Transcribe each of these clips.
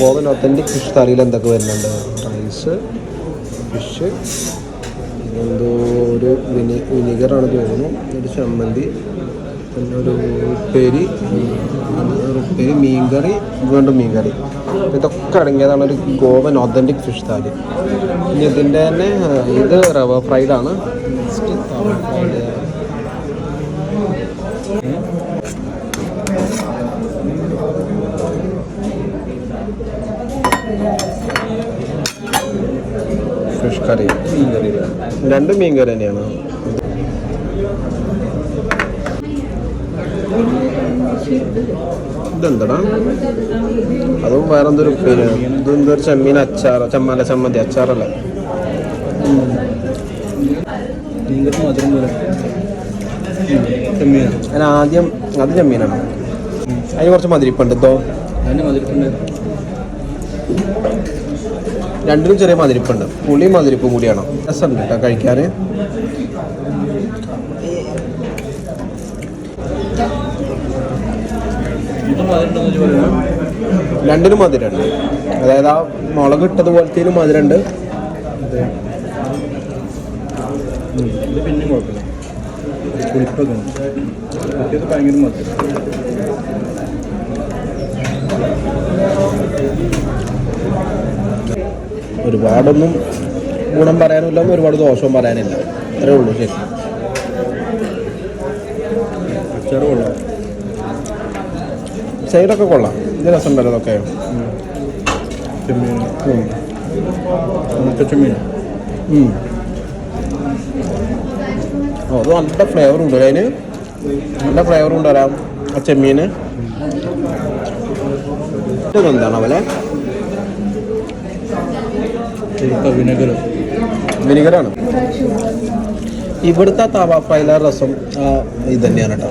Goan authentic fish തറിയിൽ എന്തൊക്കെ വരുന്നുണ്ട്? Rice fish എന്തോ ഒരു വിനി വിനിഗറാണ് തോന്നുന്നു. ഒരു ചമ്മന്തി. പിന്നെ ഒരു ഉപ്പേരി ഉപ്പേരി മീൻകറി വീണ്ടും മീൻകറി. ഇതൊക്കെ അടങ്ങിയതാണ് ഒരു ഗോവൻ ഒത്തന്റിക് ഫിഷ് താലി പിന്നെ ഇതിന്റെ തന്നെ ഇത് റവ ഫ്രൈഡാണ് ഫിഷ് കറി. രണ്ട് മീൻ കറി തന്നെയാണ്. ഇതെന്തടാ? അതും വേറെ എന്തൊരു ഉപ്പേര് ഇതെന്തോ ഒരു ചെമ്മീൻ അച്ചാർ ചെമ്മാല ചമ്മന്തി അച്ചാറല്ല ഞാൻ ആദ്യം അത് ചെമ്മീനാണ്. അതിന് കുറച്ച് മതിരിപ്പുണ്ട് ഇതോ രണ്ടിനും ചെറിയ മതിരിപ്പുണ്ട് പുളി മതിരിപ്പും കൂടിയാണോ. രസമുണ്ട് കേട്ടോ കഴിക്കാൻ ഇത് മധുരം ഉണ്ടെന്ന് പറയുന്നത് രണ്ടിനും മധുരമുണ്ട്. അതായത് ആ മുളക് ഇട്ടതുപോലത്തെ മധുരമുണ്ട്. ഇത് പിന്നെയും കുഴപ്പമില്ല. പുളിപ്പൊക്കെ ഉണ്ട്. മറ്റേത് ഭയങ്കര മധുരം. ഒരുപാടൊന്നും ഗുണം പറയാനില്ല ഒരുപാട് ദോഷവും പറയാനില്ല. അത്രേ ഉള്ളൂ ശരി. അച്ചാറും കൊള്ളാം സൈഡൊക്കെ കൊള്ളാം. ഇത് രസമുണ്ടല്ലോ അതൊക്കെ ചെമ്മീൻ. ചെമ്മീൻ. ഓ അത് നല്ല ഫ്ലേവർ ഉണ്ട് അതിന്? നല്ല ഫ്ലേവർ ഉണ്ട് വരാം ആ ചെമ്മീന്. ഇതെന്താണ് അവലെ വിനെഗർ. വിനെഗറാണ്. ഇവിടുത്തെ താവാ ഫ്രൈല രസം ഇത് തന്നെയാണ് കേട്ടോ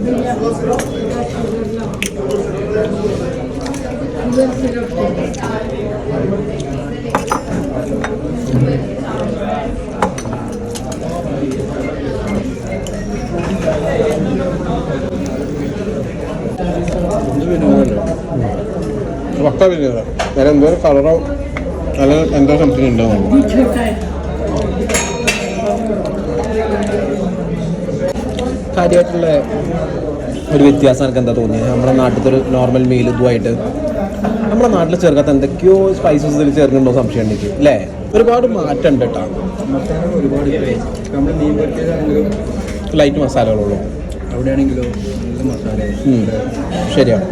ഇത് വിനെഗറല്ലേ പക്ക വിനിഗർ വേറെ എന്തോ ഒരു കളറോ അല്ല എന്തോ സംതിങ് ഉണ്ടാവും കാര്യമായിട്ടുള്ള ഒരു വ്യത്യാസം എനിക്ക് എന്താ തോന്നിയത്? നമ്മുടെ നാട്ടിലത്തെ ഒരു നോർമൽ മീൽ ഇതുമായിട്ട് നമ്മുടെ നാട്ടിൽ ചേർക്കാത്ത എന്തൊക്കെയോ സ്പൈസസ് ഇതിൽ ചേർക്കുന്നുണ്ടോ സംശയം ഉണ്ടെങ്കിൽ അല്ലേ? ഒരുപാട് മാറ്റം ഉണ്ട് കേട്ടോ ലൈറ്റ് മസാലകളുള്ളൂ. അവിടെയാണെങ്കിലോ മസാല. ശരിയാണ്.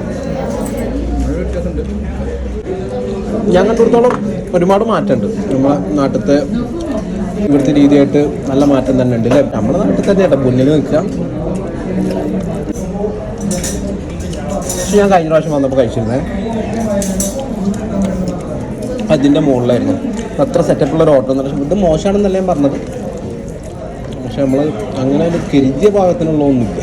ഞാൻ കണ്ടിടത്തോളം ഒരുപാട് മാറ്റമുണ്ട്. നമ്മളെ നാട്ടിലത്തെ ഇവിടുത്തെ രീതിയായിട്ട് നല്ല മാറ്റം തന്നെ ഉണ്ട് അല്ലേ? നമ്മുടെ നാട്ടിൽ തന്നെ കേട്ടോ മുന്നിൽ നിൽക്കുക പക്ഷെ ഞാൻ കഴിഞ്ഞ പ്രാവശ്യം വന്നപ്പോൾ കഴിച്ചിരുന്നേ. അതിന്റെ മുകളിലായിരുന്നു. അത്ര സെറ്റപ്പുള്ള ഒരു ഓട്ടോ എന്ന് ഇത് മോശമാണെന്നല്ല ഞാൻ പറഞ്ഞത്. പക്ഷെ നമ്മൾ അങ്ങനെ ഒരു കരുതിയ ഭാഗത്തിനുള്ള ഒന്നുമില്ല